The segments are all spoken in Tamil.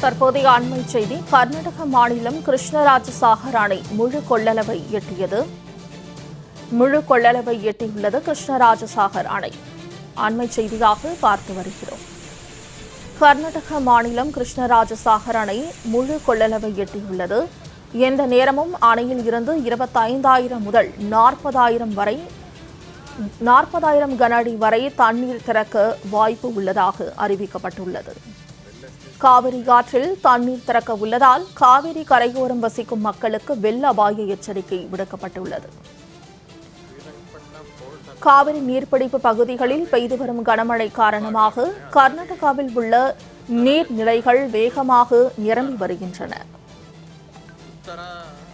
தற்போதைய அண்மை செய்தி கர்நாடக மாநிலம் கிருஷ்ணராஜ சாகர் அணை முழு கொள்ளளவை எட்டியது. முழு கொள்ளளவை எட்டியுள்ளது கிருஷ்ணராஜ சாகர் அணை அண்மை செய்தியாக பார்த்து வருகிறோம். கர்நாடக மாநிலம் கிருஷ்ணராஜ சாகர் அணை முழு கொள்ளளவை எட்டியுள்ளது. எந்த நேரமும் அணையில் இருந்து இருபத்தைந்தாயிரம் முதல் நாற்பதாயிரம் வரை நாற்பதாயிரம் கன அடி வரை தண்ணீர் திறக்க வாய்ப்பு உள்ளதாக அறிவிக்கப்பட்டுள்ளது. காவிரி ஆற்றில் தண்ணீர் திறக்க உள்ளதால் காவிரி கரையோரம் வசிக்கும் மக்களுக்கு வெள்ள அபாய எச்சரிக்கை விடுக்கப்பட்டுள்ளது. காவிரி நீர்பிடிப்பு பகுதிகளில் பெய்து வரும் கனமழை காரணமாக கர்நாடகாவில் உள்ள நீர்நிலைகள் வேகமாக நிரம்பி வருகின்றன.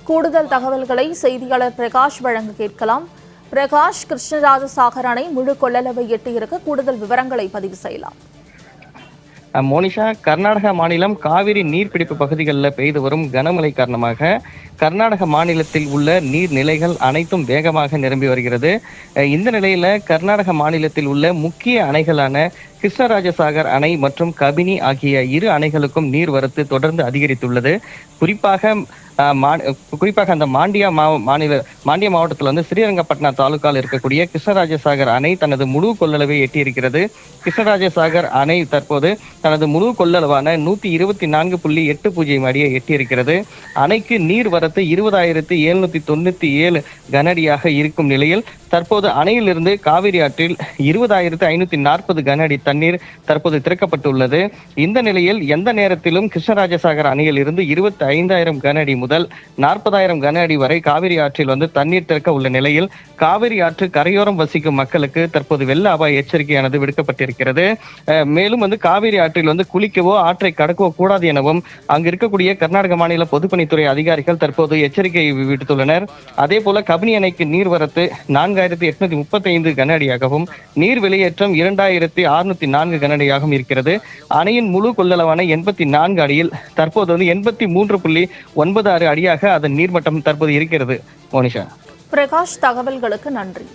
கூடுதல் தகவல்களை செய்தியாளர் பிரகாஷ் வழங்க கேட்கலாம். பிரகாஷ் கிருஷ்ணராஜ சாகர் அணை முழு கொள்ளளவை எட்டியிருக்க. கூடுதல் விவரங்களை பதிவு செய்யலாம். மோனிஷா கர்நாடக மாநிலம் காவிரி நீர்பிடிப்பு பகுதிகளில் பெய்து வரும் கனமழை காரணமாக கர்நாடக மாநிலத்தில் உள்ள நீர்நிலைகள் அனைத்தும் வேகமாக நிரம்பி வருகிறது. அஹ் இந்த நிலையில கர்நாடக மாநிலத்தில் உள்ள முக்கிய அணைகளான கிருஷ்ணராஜசாகர் அணை மற்றும் கபினி ஆகிய இரு அணைகளுக்கும் நீர்வரத்து தொடர்ந்து அதிகரித்துள்ளது. குறிப்பாக குறிப்பாக அந்த மாண்டியா மாநில மாண்டியா மாவட்டத்தில் வந்து ஸ்ரீரங்கப்பட்டினா தாலுகாவில் இருக்கக்கூடிய கிருஷ்ணராஜசாகர் அணை தனது முழு கொள்ளளவை எட்டியிருக்கிறது. கிருஷ்ணராஜசாகர் அணை தற்போது தனது முழு கொள்ளளவான நூத்தி இருபத்தி நான்கு புள்ளி எட்டு பூஜ்ஜியம் அடியை எட்டியிருக்கிறது. அணைக்கு நீர் வரத்து இருபதாயிரத்தி எழுநூத்தி தொண்ணூத்தி ஏழு கனஅடியாக இருக்கும் நிலையில் தற்போது அணையிலிருந்து காவிரி ஆற்றில் இருபதாயிரத்து ஐநூத்தி நாற்பது கன அடி தண்ணீர் தற்போது திறக்கப்பட்டுள்ளது. இந்த நிலையில் எந்த நேரத்திலும் கிருஷ்ணராஜசாகர் அணையில் இருந்து இருபத்தி ஐந்தாயிரம் கன அடி முதல் நாற்பதாயிரம் கன அடி வரை காவிரி ஆற்றில் வந்து தண்ணீர் திறக்க உள்ள நிலையில் காவிரி ஆற்று கரையோரம் வசிக்கும் மக்களுக்கு தற்போது வெள்ள அபாய எச்சரிக்கையானது விடுக்கப்பட்டிருக்கிறது. மேலும் வந்து காவிரி ஆற்றில் வந்து குளிக்கவோ ஆற்றை கடக்கவோ கூடாது எனவும் அங்கு இருக்கக்கூடிய கர்நாடக மாநில பொதுப்பணித்துறை அதிகாரிகள் தற்போது எச்சரிக்கை விடுத்துள்ளனர். அதே போல கபினி அணைக்கு நீர்வரத்து நான்காயிரத்தி எட்நூத்தி முப்பத்தி ஐந்து கனஅடியாகவும் நீர் வெளியேற்றம் இரண்டாயிரத்தி அறுநூத்தி நான்கு கனஅடியாகவும் இருக்கிறது. அணையின் முழு கொள்ளளவான எண்பத்தி நான்கு அடியில் தற்போது வந்து எண்பத்தி மூன்று புள்ளி ஒன்பது ஆறு அடியாக அதன் நீர்மட்டம் தற்போது இருக்கிறது. மோனிஷா. பிரகாஷ் தகவல்களுக்கு நன்றி.